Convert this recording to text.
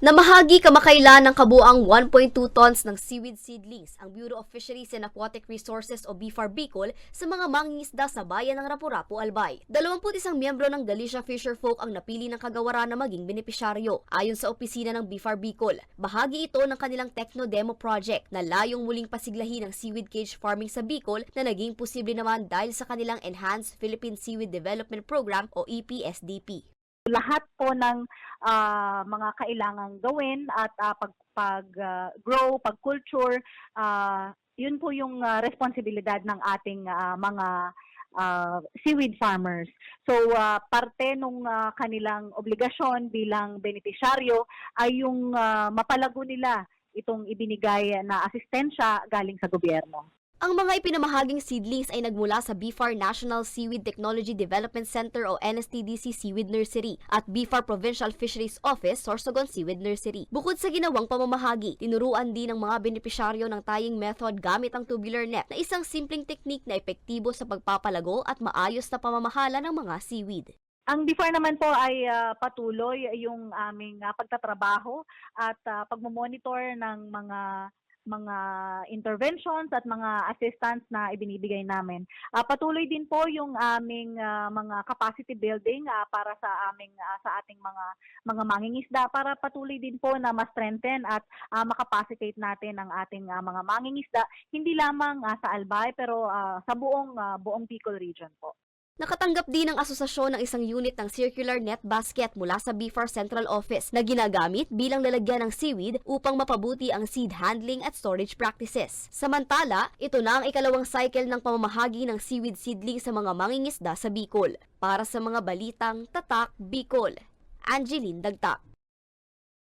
Namahagi kamakailan ng kabuang 1.2 tons ng seaweed seedlings ang Bureau of Fisheries and Aquatic Resources o BFAR Bicol sa mga mangingisda sa bayan ng Rapurapu, Albay. 21 miyembro ng Galicia Fisher Folk ang napili ng kagawaran na maging benepisyaryo. Ayon sa opisina ng BFAR Bicol, bahagi ito ng kanilang Techno Demo Project na layong muling pasiglahin ang seaweed cage farming sa Bicol na naging posible naman dahil sa kanilang Enhanced Philippine Seaweed Development Program o EPSDP. Lahat po ng ah, mga kailangang gawin at ah, pag pag ah, grow, pag culture, ah, yun po yung ah, responsibilidad ng ating ah, mga ah, seaweed farmers. So ah, parte nung ah, kanilang obligasyon bilang benepisyaryo ay yung ah, mapalago nila itong ibinigay na asistensya galing sa gobyerno. Ang mga ipinamahaging seedlings ay nagmula sa BFAR National Seaweed Technology Development Center o NSTDC Seaweed Nursery at BFAR Provincial Fisheries Office Sorsogon Seaweed Nursery. Bukod sa ginawang pamamahagi, tinuruan din ng mga benepisyaryo ng tying method gamit ang tubular net na isang simpleng teknik na epektibo sa pagpapalago at maayos na pamamahala ng mga seaweed. Ang DFAR naman po ay ah, patuloy yung aming ah, pagtatrabaho at uh, pagmomonitor ng mga mga interventions at mga assistance na ibinibigay namin. Ah, patuloy din po yung aming ah, mga capacity building ah, para sa aming ah, sa ating mga mga mangingisda para patuloy din po na ma-strengthen at ah, makapacitate natin ang ating ah, mga mangingisda hindi lamang ah, sa Albay pero ah, sa buong ah, buong Bicol region po. Nakatanggap din ng asosasyon ng isang unit ng circular net basket mula sa BFAR Central Office na ginagamit bilang lalagyan ng seaweed upang mapabuti ang seed handling at storage practices. Samantala, ito na ang ikalawang cycle ng pamamahagi ng seaweed seedling sa mga mangingisda sa Bicol. Para sa mga balitang Tatak Bicol, Angeline Dagta.